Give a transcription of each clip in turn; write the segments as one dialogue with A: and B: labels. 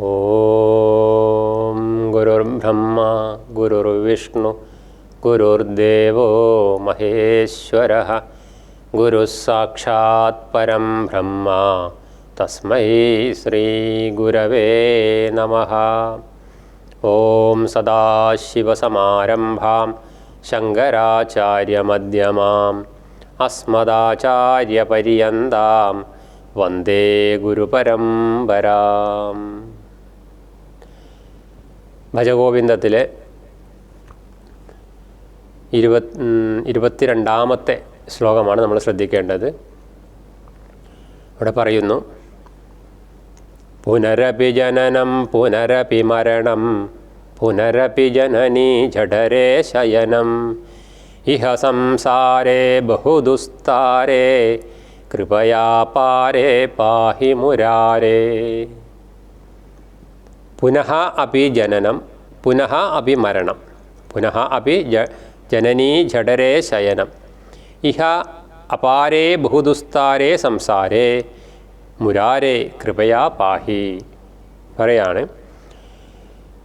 A: ॐ गुरुर्ब्रह्मा गुरुर्विष्णु गुरुर्देवो महेश्वरः। गुरुस्साक्षात् परं ब्रह्म तस्मै श्रीगुरवे नमः। ॐ सदाशिवसमारम्भां शङ्कराचार्यमध्यमाम् अस्मदाचार्यपर्यन्तां वन्दे गुरुपरम्पराम्। ഭജഗോവിന്ദത്തിലെ ഇരുപത് ഇരുപത്തിരണ്ടാമത്തെ ശ്ലോകമാണ് നമ്മൾ ശ്രദ്ധിക്കേണ്ടത്. ഇവിടെ പറയുന്നു പുനരപി ജനനം പുനരപി മരണം പുനരപി ജനനീ ജഠരേ ശയനം. ഇഹ സംസാരേ ബഹുദുസ്താരേ കൃപയാ പാരേ പാഹി മുരാരേ പുനഃ അപി ജനനം പുനഃ അപി മരണം പുനഃ അപി ജ ജനനീ ജഡരേ ശയനം. ഇഹ അപാരേ ബഹുദുസ്താരേ സംസാരേ മുരാരേ കൃപയാ പാഹി. പറയാണ്.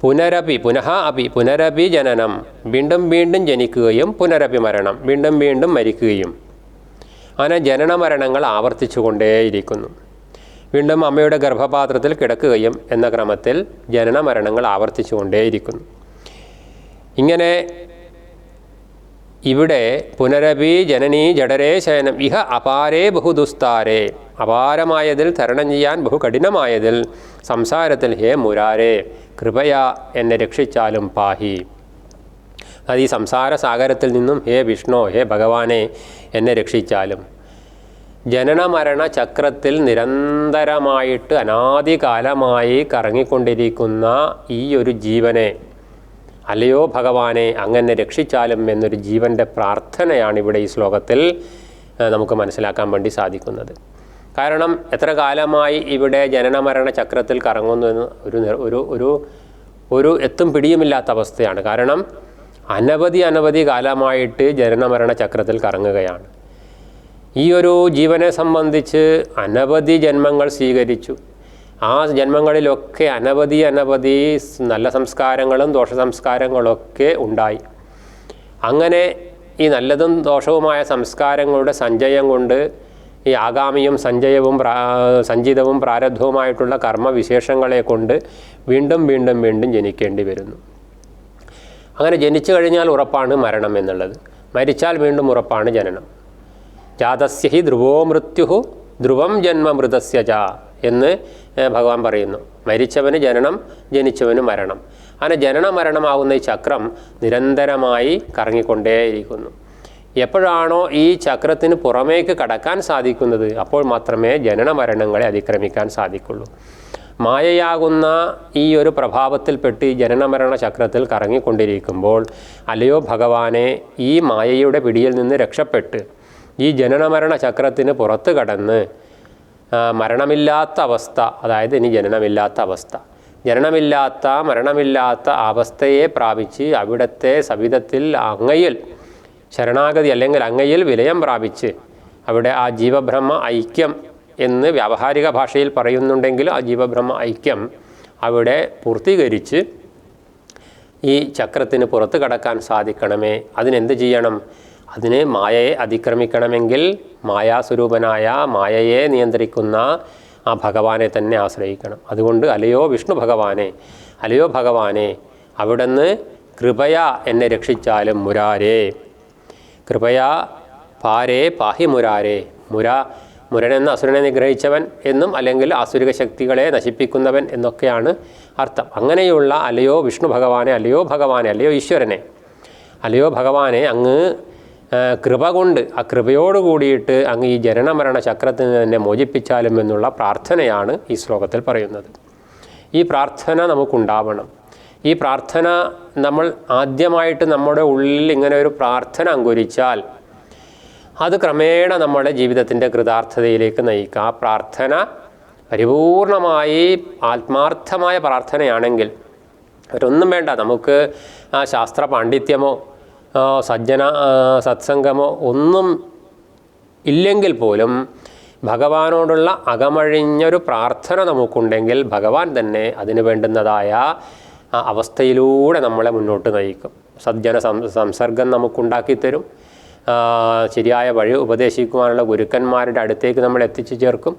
A: പുനരപി പുനഃ അപി പുനരപി ജനനം വീണ്ടും വീണ്ടും ജനിക്കുകയും പുനരപി മരണം വീണ്ടും വീണ്ടും മരിക്കുകയും. അങ്ങനെ ജനന മരണങ്ങൾ ആവർത്തിച്ചു കൊണ്ടേയിരിക്കുന്നു വീണ്ടും അമ്മയുടെ ഗർഭപാത്രത്തിൽ കിടക്കുകയും എന്ന ക്രമത്തിൽ ജനന മരണങ്ങൾ ആവർത്തിച്ചു കൊണ്ടേയിരിക്കുന്നു ഇങ്ങനെ ഇവിടെ പുനരപി ജനനീ ജഡരേ ശയനം. ഇഹ അപാരേ ബഹുദുസ്താരേ. അപാരമായതിൽ തരണം ചെയ്യാൻ ബഹുകഠിനമായതിൽ സംസാരത്തിൽ ഹേ മുരാരേ കൃപയാ എന്നെ രക്ഷിച്ചാലും പാഹി. അത് ഈ സംസാര സാഗരത്തിൽ നിന്നും ഹേ വിഷ്ണു ഹേ ഭഗവാനെ എന്നെ രക്ഷിച്ചാലും ജനന മരണ ചക്രത്തിൽ നിരന്തരമായിട്ട് അനാദികാലമായി കറങ്ങിക്കൊണ്ടിരിക്കുന്ന ഈ ഒരു ജീവനെ അല്ലയോ ഭഗവാനെ അങ്ങനെ രക്ഷിച്ചാലും എന്നൊരു ജീവന്റെ പ്രാർത്ഥനയാണ് ഇവിടെ ഈ ശ്ലോകത്തിൽ നമുക്ക് മനസ്സിലാക്കാൻ വേണ്ടി സാധിക്കുന്നത്. കാരണം എത്ര കാലമായി ഇവിടെ ജനന ജനനമരണ ചക്രത്തിൽ കറങ്ങുന്നു എന്ന് ഒരു ഒരു ഒരു ഒരു എത്തും പിടിയുമില്ലാത്ത അവസ്ഥയാണ്. കാരണം അനവധി അനവധി കാലമായിട്ട് ജനന ജനനമരണ ചക്രത്തിൽ കറങ്ങുകയാണ്. ഈ ഒരു ജീവനെ സംബന്ധിച്ച് അനവധി ജന്മങ്ങൾ സ്വീകരിച്ചു. ആ ജന്മങ്ങളിലൊക്കെ അനവധി അനവധി നല്ല സംസ്കാരങ്ങളും ദോഷ സംസ്കാരങ്ങളൊക്കെ ഉണ്ടായി. അങ്ങനെ ഈ നല്ലതും ദോഷവുമായ സംസ്കാരങ്ങളുടെ സഞ്ചയം കൊണ്ട് ഈ ആഗാമിയും സഞ്ചയവും സഞ്ചിതവും പ്രാരബ്ധവുമായിട്ടുള്ള കർമ്മവിശേഷങ്ങളെ കൊണ്ട് വീണ്ടും വീണ്ടും വീണ്ടും ജനിക്കേണ്ടി വരുന്നു. അങ്ങനെ ജനിച്ചു കഴിഞ്ഞാൽ ഉറപ്പാണ് മരണം എന്നുള്ളത്. മരിച്ചാൽ വീണ്ടും ഉറപ്പാണ് ജനനം. ജാതസ്യ ഹി ധ്രുവോ മൃത്യു ധ്രുവം ജന്മ മൃതസ്യ ജ എന്ന് ഭഗവാൻ പറയുന്നു. മരിച്ചവന് ജനനം ജനിച്ചവന് മരണം. അങ്ങനെ ജനന മരണമാകുന്ന ഈ ചക്രം നിരന്തരമായി കറങ്ങിക്കൊണ്ടേയിരിക്കുന്നു. എപ്പോഴാണോ ഈ ചക്രത്തിന് പുറമേക്ക് കടക്കാൻ സാധിക്കുന്നത് അപ്പോൾ മാത്രമേ ജനന മരണങ്ങളെ അതിക്രമിക്കാൻ സാധിക്കുള്ളൂ. മായയാകുന്ന ഈ ഒരു പ്രഭാവത്തിൽപ്പെട്ട് ഈ ജനനമരണ ചക്രത്തിൽ കറങ്ങിക്കൊണ്ടിരിക്കുമ്പോൾ അല്ലയോ ഭഗവാനെ ഈ മായയുടെ പിടിയിൽ നിന്ന് രക്ഷപ്പെട്ട് ഈ ജനനമരണ ചക്രത്തിന് പുറത്ത് കടന്ന് മരണമില്ലാത്ത അവസ്ഥ അതായത് ഇനി ജനനമില്ലാത്ത അവസ്ഥ. ജനനമില്ലാത്ത മരണമില്ലാത്ത അവസ്ഥയെ പ്രാപിച്ച് അവിടുത്തെ സവിധത്തിൽ അങ്ങയിൽ ശരണാഗതി അല്ലെങ്കിൽ അങ്ങയിൽ വിലയം പ്രാപിച്ച് അവിടെ ആ ജീവബ്രഹ്മ ഐക്യം എന്ന് വ്യാവഹാരിക ഭാഷയിൽ പറയുന്നുണ്ടെങ്കിലും ആ ജീവബ്രഹ്മ ഐക്യം അവിടെ പൂർത്തീകരിച്ച് ഈ ചക്രത്തിന് പുറത്ത് കടക്കാൻ സാധിക്കണമേ. അതിനെന്ത് ചെയ്യണം? അതിന് മായയെ അതിക്രമിക്കണമെങ്കിൽ മായാസ്വരൂപനായ മായയെ നിയന്ത്രിക്കുന്ന ആ ഭഗവാനെ തന്നെ ആശ്രയിക്കണം. അതുകൊണ്ട് അലയോ വിഷ്ണു ഭഗവാനെ അലയോ ഭഗവാനെ അവിടുന്ന് കൃപയാ എന്നെ രക്ഷിച്ചാലും മുരാരേ. കൃപയാ പാരേ പാഹി മുരാരേ. മുര മുരൻ എന്ന അസുരനെ നിഗ്രഹിച്ചവൻ എന്നും അല്ലെങ്കിൽ ആസുരിക ശക്തികളെ നശിപ്പിക്കുന്നവൻ എന്നൊക്കെയാണ് അർത്ഥം. അങ്ങനെയുള്ള അലയോ വിഷ്ണു ഭഗവാനെ അലയോ ഭഗവാനെ അലയോ ഈശ്വരനെ അലയോ ഭഗവാനെ അങ്ങ് കൃപ കൊണ്ട് ആ കൃപയോട് കൂടിയിട്ട് അങ്ങ് ഈ ജനനമരണ ചക്രത്തിൽ നിന്ന് തന്നെ മോചിപ്പിച്ചാലും എന്നുള്ള പ്രാർത്ഥനയാണ് ഈ ശ്ലോകത്തിൽ പറയുന്നത്. ഈ പ്രാർത്ഥന നമുക്കുണ്ടാവണം. ഈ പ്രാർത്ഥന നമ്മൾ ആദ്യമായിട്ട് നമ്മുടെ ഉള്ളിൽ ഇങ്ങനെ ഒരു പ്രാർത്ഥന അങ്കുരിച്ചാൽ അത് ക്രമേണ നമ്മുടെ ജീവിതത്തിന്റെ കൃതാർത്ഥതയിലേക്ക് നയിക്കുക ആ പ്രാർത്ഥന പരിപൂർണമായി ആത്മാർത്ഥമായ പ്രാർത്ഥനയാണെങ്കിൽ അവരൊന്നും വേണ്ട. നമുക്ക് ആ ശാസ്ത്ര പാണ്ഡിത്യമോ സജ്ജന സത്സംഗമോ ഒന്നും ഇല്ലെങ്കിൽ പോലും ഭഗവാനോടുള്ള അകമഴിഞ്ഞൊരു പ്രാർത്ഥന നമുക്കുണ്ടെങ്കിൽ ഭഗവാൻ തന്നെ അതിന് വേണ്ടുന്നതായ അവസ്ഥയിലൂടെ നമ്മളെ മുന്നോട്ട് നയിക്കും. സജ്ജന സംസർഗം നമുക്കുണ്ടാക്കിത്തരും. തരും ശരിയായ വഴി ഉപദേശിക്കുവാനുള്ള ഗുരുക്കന്മാരുടെ അടുത്തേക്ക് നമ്മൾ എത്തിച്ചു ചേർക്കും.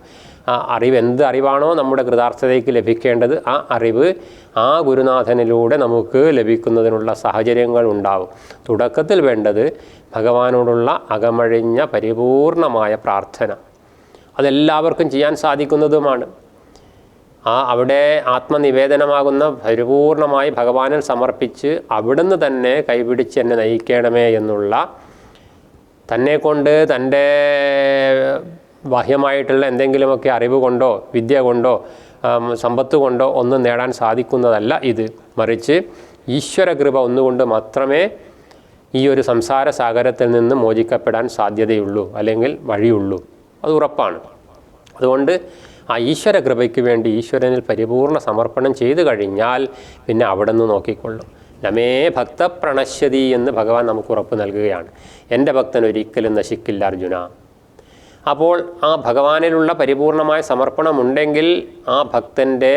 A: ആ അറിവ് എന്ത് അറിവാണോ നമ്മുടെ കൃതാർത്ഥതയ്ക്ക് ലഭിക്കേണ്ടത് ആ അറിവ് ആ ഗുരുനാഥനിലൂടെ നമുക്ക് ലഭിക്കുന്നതിനുള്ള സാഹചര്യങ്ങൾ ഉണ്ടാവും. തുടക്കത്തിൽ വേണ്ടത് ഭഗവാനോടുള്ള അകമഴിഞ്ഞ പരിപൂർണമായ പ്രാർത്ഥന. അതെല്ലാവർക്കും ചെയ്യാൻ സാധിക്കുന്നതുമാണ്. ആ അവിടെ ആത്മനിവേദനമാകുന്ന പരിപൂർണമായി ഭഗവാനിൽ സമർപ്പിച്ച് അവിടുന്ന് തന്നെ കൈപിടിച്ച് എന്നെ നയിക്കണമേ എന്നുള്ള തന്നെ കൊണ്ട് തന്റെ ബാഹ്യമായിട്ടുള്ള എന്തെങ്കിലുമൊക്കെ അറിവ് കൊണ്ടോ വിദ്യ കൊണ്ടോ സമ്പത്ത് കൊണ്ടോ ഒന്നും നേടാൻ സാധിക്കുന്നതല്ല ഇത്. മറിച്ച് ഈശ്വര കൃപ ഒന്നുകൊണ്ട് മാത്രമേ ഈ ഒരു സംസാര സാഗരത്തിൽ നിന്ന് മോചിക്കപ്പെടാൻ സാധ്യതയുള്ളൂ അല്ലെങ്കിൽ വഴിയുള്ളൂ. അത് ഉറപ്പാണ്. അതുകൊണ്ട് ആ ഈശ്വര കൃപയ്ക്ക് വേണ്ടി ഈശ്വരനിൽ പരിപൂർണ സമർപ്പണം ചെയ്തു കഴിഞ്ഞാൽ പിന്നെ അവിടെ നിന്ന് നോക്കിക്കൊള്ളും. നമേ ഭക്ത പ്രണശ്യതി എന്ന് ഭഗവാൻ നമുക്ക് ഉറപ്പ് നൽകുകയാണ്. എന്റെ ഭക്തൻ ഒരിക്കലും നശിക്കില്ല അർജുന. അപ്പോൾ ആ ഭഗവാനിലുള്ള പരിപൂർണമായ സമർപ്പണമുണ്ടെങ്കിൽ ആ ഭക്തന്റെ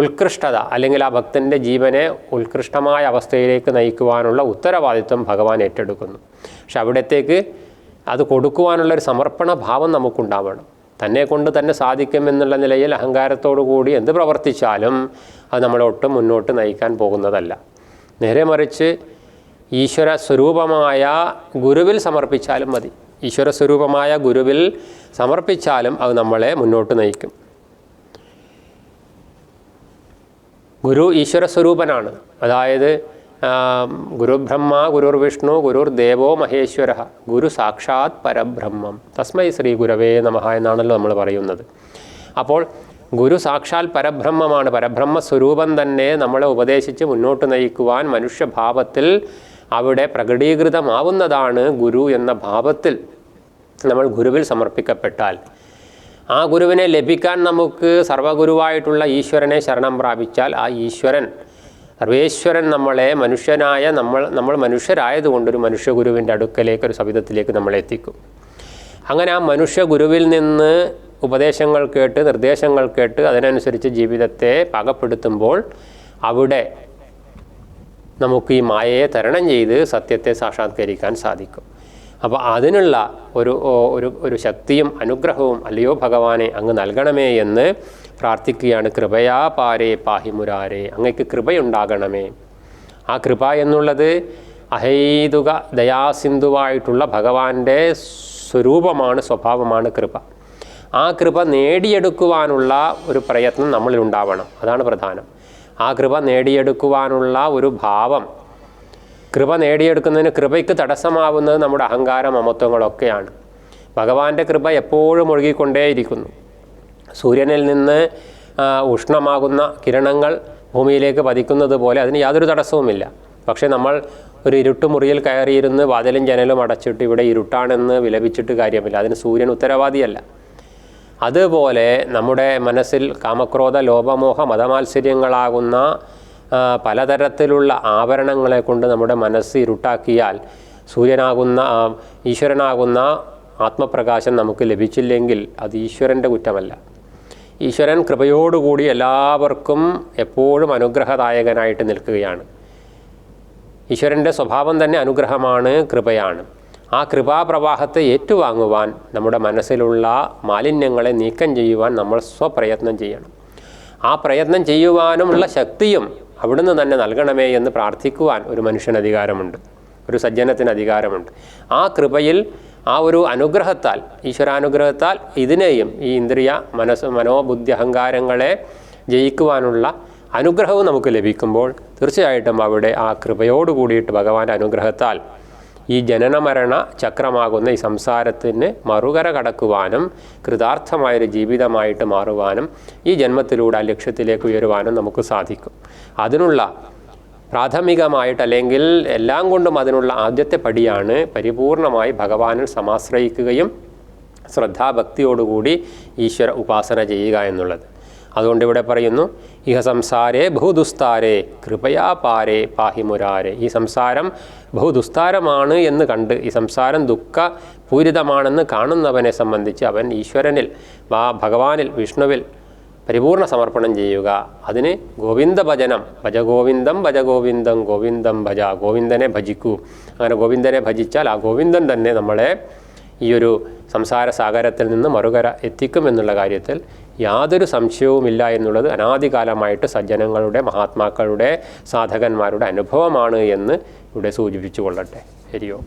A: ഉത്കൃഷ്ടത അല്ലെങ്കിൽ ആ ഭക്തന്റെ ജീവനെ ഉത്കൃഷ്ടമായ അവസ്ഥയിലേക്ക് നയിക്കുവാനുള്ള ഉത്തരവാദിത്വം ഭഗവാൻ ഏറ്റെടുക്കുന്നു. പക്ഷെ അവിടത്തേക്ക് അത് കൊടുക്കുവാനുള്ള ഒരു സമർപ്പണ ഭാവം നമുക്കുണ്ടാവണം. തന്നെ കൊണ്ട് തന്നെ സാധിക്കുമെന്നുള്ള നിലയിൽ അഹങ്കാരത്തോടു കൂടി എന്ത് പ്രവർത്തിച്ചാലും അത് നമ്മളെ ഒട്ടും മുന്നോട്ട് നയിക്കാൻ പോകുന്നതല്ല. നേരെ മറിച്ച് ഈശ്വര സ്വരൂപമായ ഗുരുവിൽ സമർപ്പിച്ചാലും മതി. ഈശ്വര സ്വരൂപമായ ഗുരുവിൽ സമർപ്പിച്ചാലും അത് നമ്മളെ മുന്നോട്ട് നയിക്കും. ഗുരു ഈശ്വരസ്വരൂപനാണ്. അതായത് ഗുരു ഗുരുബ്രഹ്മ ഗുരുർ വിഷ്ണു ഗുരുർ ദേവോ മഹേശ്വര ഗുരു സാക്ഷാത് പരബ്രഹ്മം. തസ്മൈ ശ്രീ ഗുരവേ നമ എന്നാണല്ലോ നമ്മൾ പറയുന്നത്. അപ്പോൾ ഗുരു സാക്ഷാൽ പരബ്രഹ്മമാണ്. പരബ്രഹ്മ സ്വരൂപം തന്നെ നമ്മളെ ഉപദേശിച്ച് മുന്നോട്ട് നയിക്കുവാൻ മനുഷ്യഭാവത്തിൽ അവിടെ പ്രകടീകൃതമാവുന്നതാണ് ഗുരു എന്ന ഭാവത്തിൽ നമ്മൾ ഗുരുവിൽ സമർപ്പിക്കപ്പെട്ടാൽ. ആ ഗുരുവിനെ ലഭിക്കാൻ നമുക്ക് സർവഗുരുവായിട്ടുള്ള ഈശ്വരനെ ശരണം പ്രാപിച്ചാൽ ആ ഈശ്വരൻ സർവേശ്വരൻ നമ്മളെ മനുഷ്യനായ നമ്മൾ നമ്മൾ മനുഷ്യരായതുകൊണ്ട് ഒരു മനുഷ്യ ഗുരുവിന്റെ അടുക്കലേക്ക് ഒരു സവിധത്തിലേക്ക് നമ്മളെ എത്തിക്കും. അങ്ങനെ ആ മനുഷ്യ ഗുരുവിൽ നിന്ന് ഉപദേശങ്ങൾ കേട്ട് നിർദ്ദേശങ്ങൾ കേട്ട് അതിനനുസരിച്ച് ജീവിതത്തെ പാകപ്പെടുത്തുമ്പോൾ അവിടെ നമുക്ക് ഈ മായയെ തരണം ചെയ്ത് സത്യത്തെ സാക്ഷാത്കരിക്കാൻ സാധിക്കും. അപ്പോൾ അതിനുള്ള ഒരു ഒരു ഒരു ശക്തിയും അനുഗ്രഹവും അല്ലയോ ഭഗവാനെ അങ്ങ് നൽകണമേ എന്ന് പ്രാർത്ഥിക്കുകയാണ്. കൃപയാ പാരേ പാഹിമുരാരേ അങ്ങയ്ക്ക് കൃപയുണ്ടാകണമേ. ആ കൃപ എന്നുള്ളത് അഹൈതുക ദയാസിന്ധുവായിട്ടുള്ള ഭഗവാന്റെ സ്വരൂപമാണ് സ്വഭാവമാണ് കൃപ. ആ കൃപ നേടിയെടുക്കുവാനുള്ള ഒരു പ്രയത്നം നമ്മളിൽ ഉണ്ടാവണം അതാണ് പ്രധാനം. ആ കൃപ നേടിയെടുക്കുവാനുള്ള ഒരു ഭാവം. കൃപ നേടിയെടുക്കുന്നതിന് കൃപയ്ക്ക് തടസ്സമാവുന്നത് നമ്മുടെ അഹങ്കാര മമത്വങ്ങളൊക്കെയാണ്. ഭഗവാന്റെ കൃപ എപ്പോഴും ഒഴുകിക്കൊണ്ടേയിരിക്കുന്നു. സൂര്യനിൽ നിന്ന് ഉഷ്ണമാകുന്ന കിരണങ്ങൾ ഭൂമിയിലേക്ക് പതിക്കുന്നത് പോലെ അതിന് യാതൊരു തടസ്സവുമില്ല. പക്ഷേ നമ്മൾ ഒരു ഇരുട്ടുമുറിയിൽ കയറിയിരുന്ന് വാതിലും ജനലും അടച്ചിട്ട് ഇവിടെ ഇരുട്ടാണെന്ന് വിലപിച്ചിട്ട് കാര്യമില്ല. അതിന് സൂര്യൻ ഉത്തരവാദിയല്ല. അതുപോലെ നമ്മുടെ മനസ്സിൽ കാമക്രോധ ലോപമോഹ മതമാത്സര്യങ്ങളാകുന്ന പലതരത്തിലുള്ള ആവരണങ്ങളെ കൊണ്ട് നമ്മുടെ മനസ്സ് ഇരുട്ടാക്കിയാൽ സൂര്യനാകുന്ന ഈശ്വരനാകുന്ന ആത്മപ്രകാശം നമുക്ക് ലഭിച്ചില്ലെങ്കിൽ അത് ഈശ്വരന്റെ കുറ്റമല്ല. ഈശ്വരൻ കൃപയോടുകൂടി എല്ലാവർക്കും എപ്പോഴും അനുഗ്രഹദായകനായിട്ട് നിൽക്കുകയാണ്. ഈശ്വരന്റെ സ്വഭാവം തന്നെ അനുഗ്രഹമാണ് കൃപയാണ്. ആ കൃപാപ്രവാഹത്തെ ഏറ്റുവാങ്ങുവാൻ നമ്മുടെ മനസ്സിലുള്ള മാലിന്യങ്ങളെ നീക്കം ചെയ്യുവാൻ നമ്മൾ സ്വപ്രയത്നം ചെയ്യണം. ആ പ്രയത്നം ചെയ്യുവാനുമുള്ള ശക്തിയും അവിടുന്ന് തന്നെ നൽകണമേ എന്ന് പ്രാർത്ഥിക്കുവാൻ ഒരു മനുഷ്യന് അധികാരമുണ്ട്. ഒരു സജ്ജനത്തിന് അധികാരമുണ്ട്. ആ കൃപയിൽ ആ ഒരു അനുഗ്രഹത്താൽ ഈശ്വരാനുഗ്രഹത്താൽ ഇതിനെയും ഈ ഇന്ദ്രിയ മനസ്സ് മനോബുദ്ധി അഹങ്കാരങ്ങളെ ജയിക്കുവാനുള്ള അനുഗ്രഹവും നമുക്ക് ലഭിക്കുമ്പോൾ തീർച്ചയായിട്ടും അവിടെ ആ കൃപയോട് കൂടിയിട്ട് ഭഗവാന്റെ അനുഗ്രഹത്താൽ ഈ ജനനമരണ ചക്രമാകുന്ന ഈ സംസാരത്തിന് മറുകര കടക്കുവാനും കൃതാർത്ഥമായൊരു ജീവിതമായിട്ട് മാറുവാനും ഈ ജന്മത്തിലൂടെ ആ ലക്ഷ്യത്തിലേക്ക് ഉയരുവാനും നമുക്ക് സാധിക്കും. അതിനുള്ള പ്രാഥമികമായിട്ട് അല്ലെങ്കിൽ എല്ലാം കൊണ്ടും അതിനുള്ള ആദ്യത്തെ പടിയാണ് പരിപൂർണമായി ഭഗവാനിൽ സമാശ്രയിക്കുകയും ശ്രദ്ധാഭക്തിയോടുകൂടി ഈശ്വര ഉപാസന ചെയ്യുക എന്നുള്ളത്. അതുകൊണ്ട് ഇവിടെ പറയുന്നു ഇഹ സംസാരേ ബഹുദുസ്താരേ കൃപയാ പാരേ പാഹിമുരാരേ ഈ സംസാരം ബഹുദുസ്താരമാണ് എന്ന് കണ്ട് ഈ സംസാരം ദുഃഖ പൂരിതമാണെന്ന് കാണുന്നവനെ സംബന്ധിച്ച് അവൻ ഈശ്വരനിൽ വാ ഭഗവാനിൽ വിഷ്ണുവിൽ പരിപൂർണ സമർപ്പണം ചെയ്യുക. അതിന് ഗോവിന്ദ ഭജനം ഭജ ഗോവിന്ദം ഭജ ഗോവിന്ദം ഭജ ഗോവിന്ദനെ ഭജിക്കൂ. അങ്ങനെ ഗോവിന്ദനെ ഭജിച്ചാൽ ആ ഗോവിന്ദൻ തന്നെ നമ്മളെ ഈ ഒരു സംസാര സാഗരത്തിൽ നിന്ന് മറുകര എത്തിക്കുമെന്നുള്ള കാര്യത്തിൽ യാതൊരു സംശയവുമില്ല എന്നുള്ളത് അനാദികാലമായിട്ട് സജ്ജനങ്ങളുടെ മഹാത്മാക്കളുടെ സാധകന്മാരുടെ അനുഭവമാണ് എന്ന് ഇവിടെ സൂചിപ്പിച്ചു കൊള്ളട്ടെ. ശരിയോ